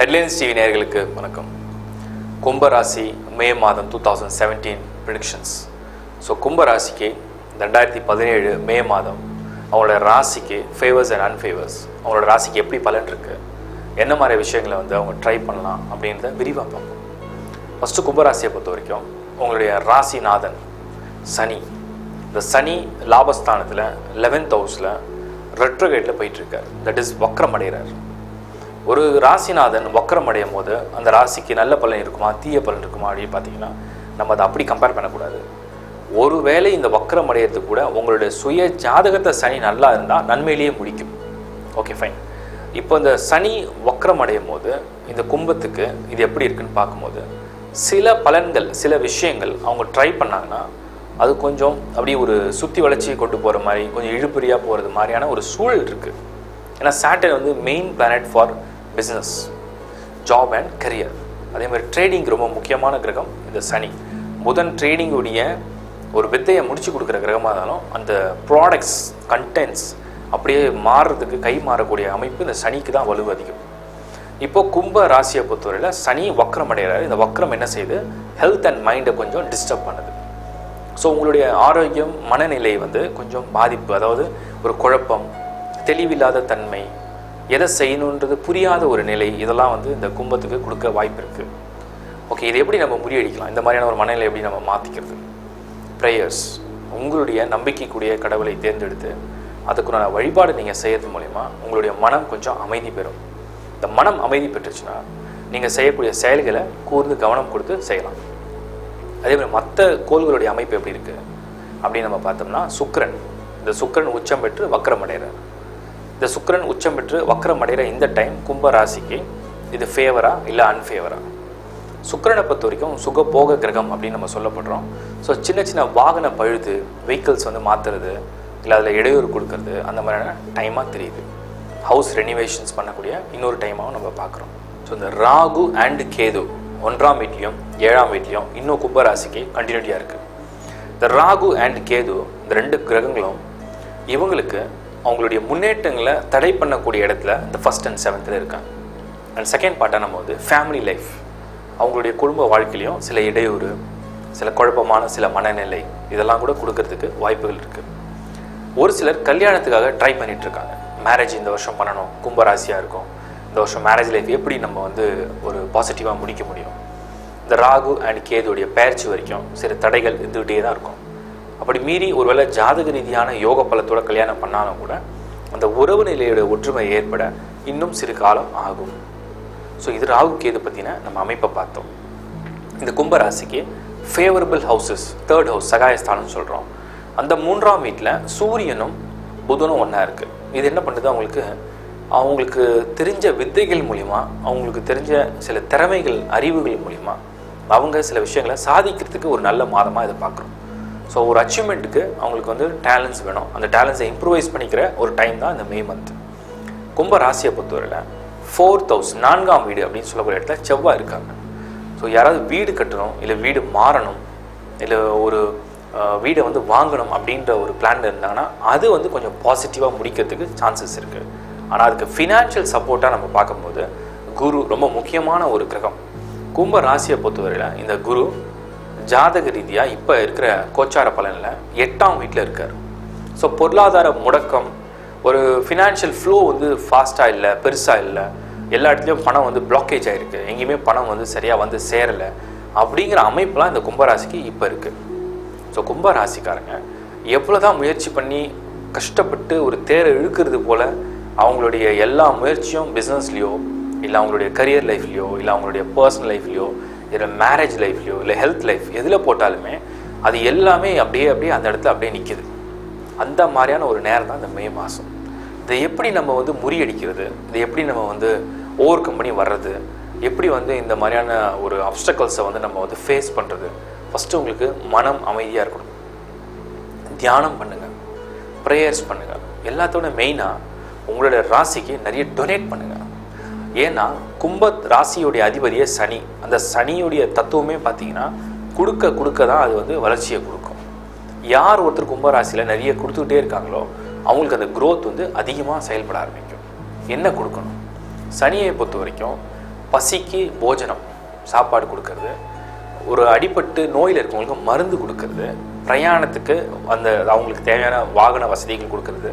Headlines TV நேர்களுக்கு வணக்கம். கும்பராசி மே மாதம் two thousand seventeen predictions so கும்பராசிக்கு ரெண்டாயிரத்தி பதினேழு மே மாதம் அவங்களோட ராசிக்கு ஃபேவர்ஸ் அண்ட் அன்ஃபேவர்ஸ் அவங்களோட ராசிக்கு எப்படி பலன் இருக்குது என்ன மாதிரி விஷயங்களை வந்து அவங்க ட்ரை பண்ணலாம் அப்படின்றத விரிவாக பார்ப்போம். ஃபஸ்ட்டு கும்பராசியை பொறுத்த வரைக்கும் உங்களுடைய ராசிநாதன் சனி. இந்த சனி லாபஸ்தானத்தில் லெவன்த் ஹவுஸில் ரெட்ரோகேட்டில் போயிட்டுருக்கார் தட் இஸ் வக்ரம் அடைகிறார் ஒரு ராசிநாதன் வக்கரம் அடையும் போது அந்த ராசிக்கு நல்ல பலன் இருக்குமா தீய பலன் இருக்குமா அப்படின்னு பார்த்தீங்கன்னா நம்ம அதை அப்படி கம்பேர் பண்ணக்கூடாது. ஒருவேளை இந்த வக்கரம் அடையிறதுக்கு கூட உங்களுடைய சுய ஜாதகத்தை சனி நல்லா இருந்தால் நன்மையிலேயே முடிக்கும். ஓகே ஃபைன் இப்போ இந்த சனி வக்கரம் அடையும் போது இந்த கும்பத்துக்கு இது எப்படி இருக்குன்னு பார்க்கும்போது சில பலன்கள் சில விஷயங்கள் அவங்க ட்ரை பண்ணாங்கன்னா அது கொஞ்சம் அப்படியே ஒரு சுற்றி வளர்ச்சியை கொண்டு போகிற மாதிரி கொஞ்சம் இழுபறியாக போகிறது மாதிரியான ஒரு சூழல் இருக்குது ஏன்னா சாட்டர்ன் வந்து main planet for business job and career அதே மாதிரி ட்ரேடிங் ரொம்ப முக்கியமான கிரகம் இந்த சனி. புதன் ட்ரேடிங்குடைய ஒரு வித்தையை முடிச்சு கொடுக்குற கிரகமாக இருந்தாலும் அந்த ப்ராடக்ட்ஸ் கண்டென்ட்ஸ் அப்படியே மாறுறதுக்கு கை மாறக்கூடிய அமைப்பு இந்த சனிக்கு தான் வலு அதிகம். இப்போ கும்ப ராசியை பொறுத்தவரையில் சனி வக்ரம் அடைகிறாரு. இந்த வக்ரம் என்ன செய்யுது? ஹெல்த் அண்ட் மைண்டை கொஞ்சம் டிஸ்டர்ப் பண்ணுது. ஸோ உங்களுடைய ஆரோக்கியம் மனநிலை வந்து கொஞ்சம் பாதிப்பு. அதாவது ஒரு குழப்பம் தெளிவில்லாத தன்மை எதை செய்யணுன்றது புரியாத ஒரு நிலை இதெல்லாம் வந்து இந்த கும்பத்துக்கு கொடுக்க வாய்ப்பு இருக்குது ஓகே இதை எப்படி நம்ம முறியடிக்கலாம்? இந்த மாதிரியான ஒரு மனநிலை எப்படி நம்ம மாற்றிக்கிறது ப்ரேயர்ஸ் உங்களுடைய நம்பிக்கைக்குரிய கடவுளை தேர்ந்தெடுத்து அதுக்குண்டான வழிபாடு நீங்கள் செய்யறது மூலிமா உங்களுடைய மனம் கொஞ்சம் அமைதி பெறும். இந்த மனம் அமைதி பெற்றுச்சுன்னா நீங்கள் செய்யக்கூடிய செயல்களை கூர்ந்து கவனம் கொடுத்து செய்யலாம். அதே மாதிரி மற்ற கோள்களுடைய அமைப்பு எப்படி இருக்குது அப்படின்னு நம்ம பார்த்தோம்னா சுக்கிரன். இந்த சுக்கிரன் உச்சம் பெற்று வக்கரம் அடைகிறார். இந்த சுக்கரன் உச்சம் பெற்று வக்கரம் அடைகிற இந்த டைம் கும்ப ராசிக்கு இது ஃபேவரா இல்லை அன்ஃபேவரா சுக்கரனை பொறுத்த வரைக்கும் சுக போக கிரகம் அப்படின்னு நம்ம சொல்லப்படுறோம். ஸோ சின்ன சின்ன வாகன பழுது வெஹிக்கிள்ஸ் வந்து மாற்றுறது இல்லை அதில் இடையூறு கொடுக்கறது அந்த மாதிரியான டைமாக தெரியுது. ஹவுஸ் ரெனிவேஷன்ஸ் பண்ணக்கூடிய இன்னொரு டைமாகவும் நம்ம பார்க்குறோம். ஸோ இந்த ராகு அண்ட் கேது ஒன்றாம் வீட்லேயும் ஏழாம் வீட்லேயும் இன்னும் கும்பராசிக்கு கண்டினியூட்டியாக இருக்குது இந்த ராகு அண்ட் கேது இந்த ரெண்டு கிரகங்களும் இவங்களுக்கு அவங்களுடைய முன்னேற்றங்களை தடை பண்ணக்கூடிய இடத்துல இந்த ஃபஸ்ட் அண்ட் செவன்த்தில் இருக்காங்க. அண்ட் செகண்ட் பார்ட்டாக நம்ம வந்து ஃபேமிலி லைஃப் அவங்களுடைய குடும்ப வாழ்க்கையிலையும் சில இடையூறு சில குழப்பமான சில மனநிலை இதெல்லாம் கூட கொடுக்கறதுக்கு வாய்ப்புகள் இருக்குது ஒரு சிலர் கல்யாணத்துக்காக ட்ரை பண்ணிட்டு இருக்காங்க. மேரேஜ் இந்த வருஷம் பண்ணணும் கும்பராசியாக இருக்கும். இந்த வருஷம் மேரேஜ் லைஃப் எப்படி நம்ம வந்து ஒரு பாசிட்டிவாக முடிக்க முடியும்? இந்த ராகு அண்ட் கேதுடைய பயிற்சி வரைக்கும் சில தடைகள் இருந்துகிட்டே தான் இருக்கும். அப்படி மீறி ஒருவேளை ஜாதக ரீதியான யோக பலத்தோட கல்யாணம் பண்ணாலும் கூட அந்த உறவு நிலையோட ஒற்றுமை ஏற்பட இன்னும் சிறு காலம் ஆகும். ஸோ இது ராகு கேது பற்றின நம்ம அமைப்பை பார்த்தோம். இந்த கும்பராசிக்கு ஃபேவரபிள் ஹவுசஸ் தேர்ட் ஹவுஸ் சகாயஸ்தானம்னு சொல்கிறோம் அந்த மூன்றாம் வீட்டில் சூரியனும் புதனும் ஒன்றா இருக்குது இது என்ன பண்ணுது? அவங்களுக்கு அவங்களுக்கு தெரிஞ்ச வித்தைகள் மூலிமா அவங்களுக்கு தெரிஞ்ச சில திறமைகள் அறிவுகள் மூலிமா அவங்க சில விஷயங்களை சாதிக்கிறதுக்கு ஒரு நல்ல மாதமாக இதை பார்க்குறோம். ஸோ ஒரு அச்சீவ்மெண்ட்டுக்கு அவங்களுக்கு வந்து டேலண்ட்ஸ் வேணும். அந்த டேலண்ட்ஸை இம்ப்ரூவைஸ் பண்ணிக்கிற ஒரு டைம் தான் இந்த மே மந்த் கும்ப ராசியை பொறுத்தவரையில் ஃபோர்த் ஹவுஸ் நான்காம் வீடு அப்படின்னு சொல்லக்கூடிய இடத்துல செவ்வாய் இருக்காங்க. ஸோ யாராவது வீடு கட்டணும் இல்லை வீடு மாறணும் இல்லை ஒரு வீடை வந்து வாங்கணும் அப்படின்ற ஒரு பிளான் இருந்தாங்கன்னா அது வந்து கொஞ்சம் பாசிட்டிவாக முடிக்கிறதுக்கு சான்சஸ் இருக்குது ஆனால் அதுக்கு ஃபினான்ஷியல் சப்போர்ட்டாக நம்ம பார்க்கும்போது குரு ரொம்ப முக்கியமான ஒரு கிரகம். கும்ப ராசியை பொறுத்தவரையில் இந்த குரு ஜாதக ரீதியாக இப்போ இருக்கிற கோச்சார பலனில் எட்டாம் வீட்டில் இருக்கார். ஸோ பொருளாதார முடக்கம் ஒரு ஃபினான்ஷியல் ஃப்ளோ வந்து ஃபாஸ்ட்டாக இல்லை பெருசாக இல்லை. எல்லா இடத்துலையும் பணம் வந்து பிளாக்கேஜ் ஆகிருக்கு எங்கேயுமே பணம் வந்து சரியாக வந்து சேரலை. அப்படிங்கிற அமைப்பெலாம் இந்த கும்பராசிக்கு இப்போ இருக்குது ஸோ கும்பராசிக்காரங்க எவ்வளோ தான் முயற்சி பண்ணி கஷ்டப்பட்டு ஒரு தேரை இழுக்கிறது போல் அவங்களுடைய எல்லா முயற்சியும் பிஸ்னஸ்லேயோ இல்லை அவங்களுடைய கரியர் லைஃப்லையோ இல்லை அவங்களுடைய பர்சனல் லைஃப்லையோ மேரேஜ் லைஃப்லையோ இல்லை ஹெல்த் லைஃப் எதில் போட்டாலுமே அது எல்லாமே அப்படியே அப்படியே அந்த இடத்துல அப்படியே நிற்கிது அந்த மாதிரியான ஒரு நேரம் தான் இந்த மே மாதம். இதை எப்படி நம்ம வந்து முறியடிக்கிறது? இதை எப்படி நம்ம வந்து ஓவர் கம்பெனி பண்ணி வர்றது? எப்படி வந்து இந்த மாதிரியான ஒரு அப்டக்கல்ஸை வந்து நம்ம வந்து ஃபேஸ் பண்ணுறது ஃபஸ்ட்டு உங்களுக்கு மனம் அமைதியாக இருக்கணும். தியானம் பண்ணுங்கள் ப்ரேயர்ஸ் பண்ணுங்கள் எல்லாத்தோட மெயினாக உங்களோட ராசிக்கு நிறைய டொனேட் பண்ணுங்கள் ஏன்னா கும்ப ராசியுடைய அதிபதியே சனி. அந்த சனியுடைய தத்துவமே பார்த்தீங்கன்னா கொடுக்க கொடுக்க தான் அது வந்து வளர்ச்சியை கொடுக்கும். யார் ஒருத்தர் கும்பராசியில் நிறைய கொடுத்துக்கிட்டே இருக்காங்களோ அவங்களுக்கு அந்த க்ரோத் வந்து அதிகமாக செயல்பட ஆரம்பிக்கும். என்ன கொடுக்கணும்? சனியை பொறுத்த வரைக்கும் பசிக்கு போஜனம் சாப்பாடு கொடுக்கறது. ஒரு அடிபட்டு நோயில் இருக்கவங்களுக்கு மருந்து கொடுக்கறது. பிரயாணத்துக்கு அந்த அவங்களுக்கு தேவையான வாகன வசதிகள் கொடுக்கறது.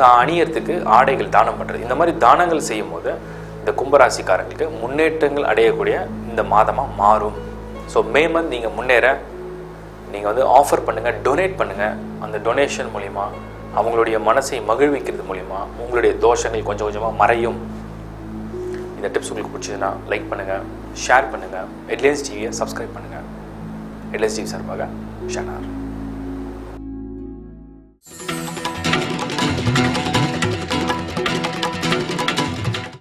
தான் அணியறதுக்கு ஆடைகள் தானம் பண்ணுறது இந்த மாதிரி தானங்கள் செய்யும் போது இந்த கும்பராசிக்காரங்களுக்கு முன்னேற்றங்கள் அடையக்கூடிய இந்த மாதமாக மாறும். ஸோ மே மந்த் நீங்கள் முன்னேற நீங்கள் வந்து ஆஃபர் பண்ணுங்கள் டொனேட் பண்ணுங்கள் அந்த டொனேஷன் மூலிமா அவங்களுடைய மனசை மகிழ்விக்கிறது மூலிமா உங்களுடைய தோஷங்கள் கொஞ்சம் கொஞ்சமாக மறையும். இந்த டிப்ஸ் உங்களுக்கு பிடிச்சதுன்னா லைக் பண்ணுங்கள் ஷேர் பண்ணுங்கள் ஹெட்லைன்ஸ் டிவியை சப்ஸ்கிரைப் பண்ணுங்கள் ஹெட்லைன்ஸ் டிவி சார்பாக ஷனார்